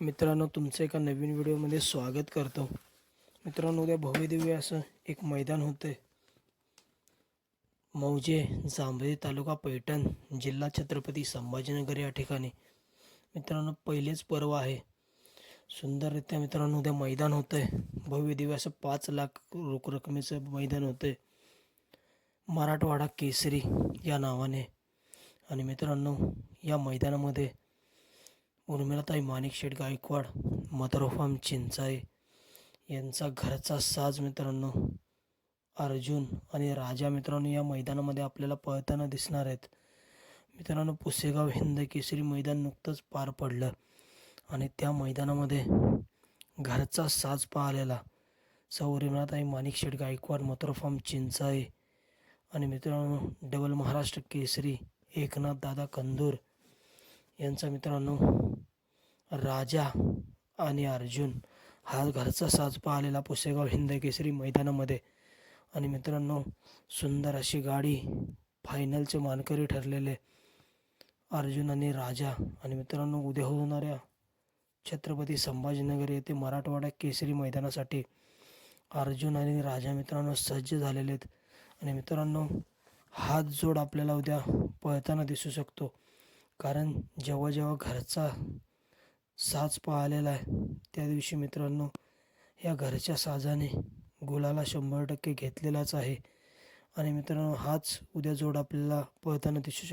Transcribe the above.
मित्रांनो तुमचं एका नवीन व्हिडिओमध्ये स्वागत करतो. मित्रांनो उद्या भव्यदिव्य असं एक मैदान होतं मौजे जांभळी तालुका पैठण जिल्हा छत्रपती संभाजीनगर या ठिकाणी. मित्रांनो पहिलेच पर्व आहे. सुंदररित्या मित्रांनो उद्या मैदान होतं आहे भव्यदिव्य असं पाच लाख रोख रकमेचं मैदान होतं आहे मराठवाडा केसरी या नावाने. आणि मित्रांनो या मैदानामध्ये उर्मिलाताई माणिकशेठ गायकवाड मदर फार्म चिंचाळे यांचा घरचा साज मित्रांनो. अर्जुन आणि राजा मित्रांनो या मैदानामध्ये आपल्याला पळताना दिसणार आहेत. मित्रांनो पुसेगाव हिंद केसरी मैदान नुकतंच पार पडलं आणि त्या मैदानामध्ये घरचा साज पाहिलेला. सौ. माणिकशेठ गायकवाड मतरफाम फार्म चिंचाळे आणि मित्रांनो डबल महाराष्ट्र केसरी एकनाथ दादा कंदूर यांचा मित्रांनो राजा आणि अर्जुन हा घरचा साज पाहिलेला पुसेगाव हिंद केसरी मैदानामध्ये. आणि मित्रांनो सुंदर अशी गाडी फायनलचे मानकरी ठरलेले अर्जुन आणि राजा. आणि मित्रांनो उद्या होणाऱ्या छत्रपती संभाजीनगर येथे मराठवाडा केसरी मैदानासाठी अर्जुन आणि राजा मित्रांनो सज्ज झालेले आहेत आणि मित्रांनो हात जोड आपल्याला उद्या पळताना दिसू शकतो. कारण जेव्हा जेव्हा घरचा साज पाहिलेला आहे त्या दिवशी मित्रांनो या घरच्या साजाने गुलाला शंभर टक्के घेतलेलाच आहे. आणि मित्रांनो हाच उद्या जोड आपल्याला पळताना दिसू शकतो.